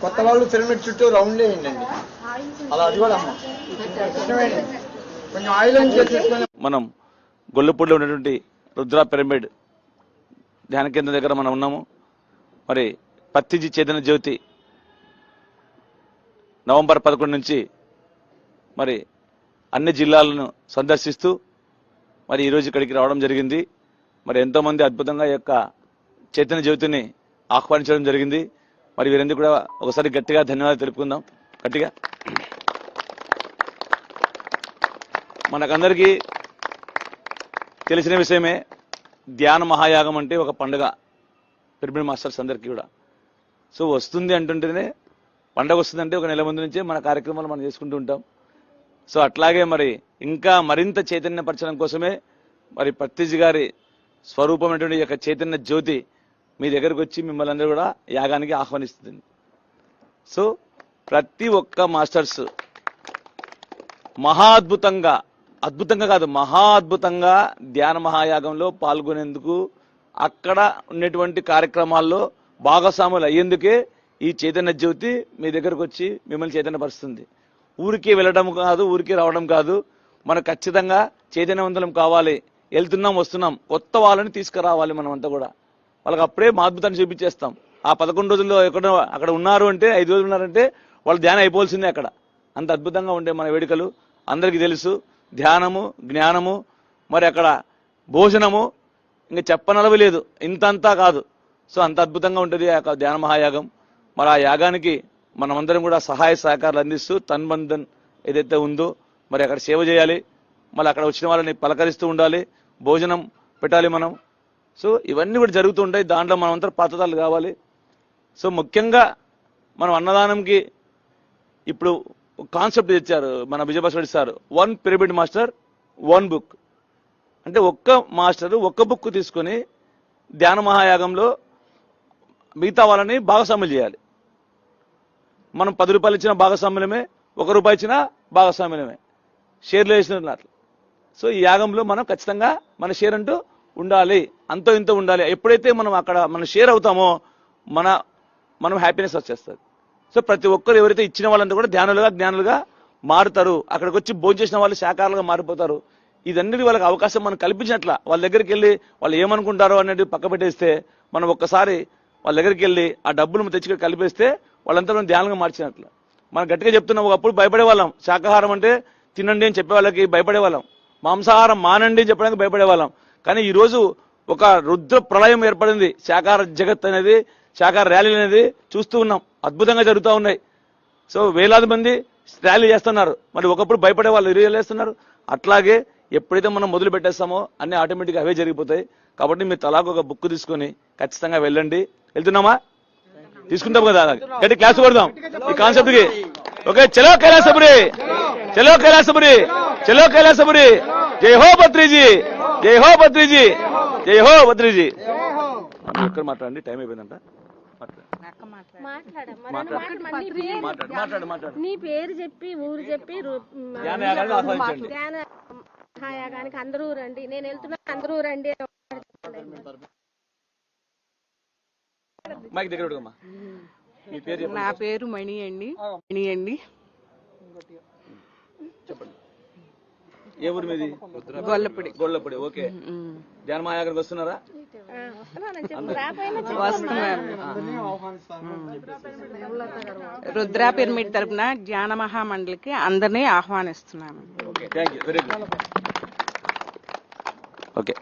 కొత్త వాళ్ళు పిరమిడ్ చుట్టూ రౌండ్ వేయండి అలా అది కూడా అమ్మ. కొంచెం ఆయిల్ మనం గొల్లపూడిలో ఉన్నటువంటి రుద్ర పిరమిడ్ ధ్యాన కేంద్రం దగ్గర మనం ఉన్నాము. మరి పత్తిజీ చైతన్య జ్యోతి నవంబర్ పదకొండు నుంచి మరి అన్ని జిల్లాలను సందర్శిస్తూ మరి ఈరోజు ఇక్కడికి రావడం జరిగింది. మరి ఎంతోమంది అద్భుతంగా ఈ యొక్క చైతన్య జ్యోతిని ఆహ్వానించడం జరిగింది. మరి వీరందరూ కూడా ఒకసారి గట్టిగా ధన్యవాదాలు తెలుపుకుందాం. గట్టిగా. మనకందరికీ తెలిసిన విషయమే ధ్యాన మహాయాగం అంటే ఒక పండుగ. పిరమిడ్ మాస్టర్స్ అందరికీ కూడా. సో వస్తుంది అంటుంటేనే పండగ వస్తుందంటే ఒక నెల ముందు నుంచే మన కార్యక్రమాలు మనం చేసుకుంటూ ఉంటాం. సో అట్లాగే మరి ఇంకా మరింత చైతన్యపరచడం కోసమే మరి పత్తిజీ గారి స్వరూపమైనటువంటి యొక్క చైతన్య జ్యోతి మీ దగ్గరకు వచ్చి మిమ్మల్ని అందరూ కూడా యాగానికి ఆహ్వానిస్తుంది. సో ప్రతి ఒక్క మాస్టర్స్ మహా అద్భుతంగా అద్భుతంగా కాదు మహా అద్భుతంగా ధ్యాన మహాయాగంలో పాల్గొనేందుకు అక్కడ ఉన్నటువంటి కార్యక్రమాల్లో భాగస్వాములు అయ్యేందుకే ఈ చైతన్య జ్యోతి మీ దగ్గరకు వచ్చి మిమ్మల్ని చైతన్యపరుస్తుంది. ఊరికే వెళ్ళడం కాదు ఊరికే రావడం కాదు. మనకు ఖచ్చితంగా చైతన్యవంతులం కావాలి. వెళ్తున్నాం వస్తున్నాం. కొత్త వాళ్ళని తీసుకురావాలి మనం అంతా కూడా. వాళ్ళకి అప్పుడే మా అద్భుతాన్ని చూపించేస్తాం. ఆ పదకొండు రోజుల్లో ఎక్కడ అక్కడ ఉన్నారు అంటే ఐదు రోజులు ఉన్నారంటే వాళ్ళు ధ్యానం అయిపోవాల్సిందే అక్కడ. అంత అద్భుతంగా ఉండే మన వేడుకలు అందరికీ తెలుసు. ధ్యానము జ్ఞానము మరి అక్కడ భోజనము ఇంకా చెప్పనలవి లేదు. ఇంతంతా కాదు. సో అంత అద్భుతంగా ఉంటుంది ఆ యొక్క ధ్యాన మహాయాగం. మరి ఆ యాగానికి మనమందరం కూడా సహాయ సహకారాలు అందిస్తూ తన్బంధన్ ఏదైతే ఉందో మరి అక్కడ సేవ చేయాలి. మళ్ళీ అక్కడ వచ్చిన వాళ్ళని పలకరిస్తూ ఉండాలి. భోజనం పెట్టాలి మనం. సో ఇవన్నీ కూడా జరుగుతూ ఉంటాయి. దాంట్లో మనమంతా పాత్రలు కావాలి. సో ముఖ్యంగా మనం అన్నదానంకి ఇప్పుడు కాన్సెప్ట్ తెచ్చారు మన Vijayabhaskar sir. One pyramid master one book అంటే ఒక్క మాస్టర్ ఒక్క బుక్ తీసుకొని ధ్యాన మహాయాగంలో మిగతా వాళ్ళని భాగస్వాములు చేయాలి. మనం పది రూపాయలు ఇచ్చిన భాగస్వామ్యమే ఒక రూపాయి ఇచ్చిన భాగస్వామ్యమే. షేర్లు వేసినట్లు సో ఈ యాగంలో మనం ఖచ్చితంగా మన షేర్ అంటూ ఉండాలి. అంతో ఇంతో ఉండాలి. ఎప్పుడైతే మనం అక్కడ మన షేర్ అవుతామో మన మనం హ్యాపీనెస్ వచ్చేస్తుంది. సో ప్రతి ఒక్కరు ఎవరైతే ఇచ్చిన వాళ్ళంతా కూడా ధ్యానులుగా జ్ఞానులుగా మారుతారు. అక్కడికి వచ్చి భోజనం చేసిన వాళ్ళు శాఖాలుగా మారిపోతారు. ఇదన్నిటి వాళ్ళకి అవకాశం మనం కల్పించినట్ల వాళ్ళ దగ్గరికి వెళ్ళి వాళ్ళు ఏమనుకుంటారో అనేది పక్క పెట్టేస్తే మనం ఒక్కసారి వాళ్ళ దగ్గరికి వెళ్ళి ఆ డబ్బులు తెచ్చి కలిపేస్తే వాళ్ళంతా మనం ధ్యానంగా మార్చినట్లు. మనం గట్టిగా చెప్తున్నాం ఒకప్పుడు భయపడేవాళ్ళం. శాకాహారం అంటే తినండి అని చెప్పే వాళ్ళకి భయపడే వాళ్ళం మాంసాహారం మానండి అని చెప్పడానికి భయపడే వాళ్ళం కానీ ఈరోజు ఒక రుద్ర ప్రళయం ఏర్పడింది. శాకాహార జగత్ అనేది శాకాహార ర్యాలీ అనేది చూస్తూ ఉన్నాం. అద్భుతంగా జరుగుతూ ఉన్నాయి. సో వేలాది మంది ర్యాలీ చేస్తున్నారు. మరి ఒకప్పుడు భయపడే వాళ్ళు రియలేస్తున్నారు అట్లాగే ఎప్పుడైతే మనం మొదలు పెట్టేస్తామో అన్ని ఆటోమేటిక్గా అవే జరిగిపోతాయి. కాబట్టి మీరు తలాకు ఒక బుక్ తీసుకొని ఖచ్చితంగా వెళ్ళండి. వెళ్తున్నామా? తీసుకుంటాం కదా. గట్టి క్లాస్ కొడదాం. ఈ కాన్సెప్ట్కి. ఓకే చలో కైలాసపురి. చలో. కైలాసపురి. చలో కైలాసపురి. జై హో బద్రీజీ జై హో బద్రీజీ జై హో బద్రీజీ ఒక్కరు మాట్లాడండి? టైం అయిపోయిందంట? నీ పేరు- చెప్పి ఊరు చెప్పి అందరూ రండి నేను వెళ్తున్నా అందరూ రండి. మైక్ దగ్గర పెట్టుకోమ్మా. మీ పేరు చెప్పండి. నా పేరు మణి అండి. మణి అండి. చెప్పండి. ఏ ఊరు మీది? గొల్లపూడి. గొల్లపూడి ఓకే. ఉమ్. ధ్యాన మహాయాగానికి వస్తున్నారా. రుద్రా పిరమిడ్ తరపున జ్ఞాన మహామండలికి అందరినీ ఆహ్వానిస్తున్నాను. Okay thank you very good. Okay.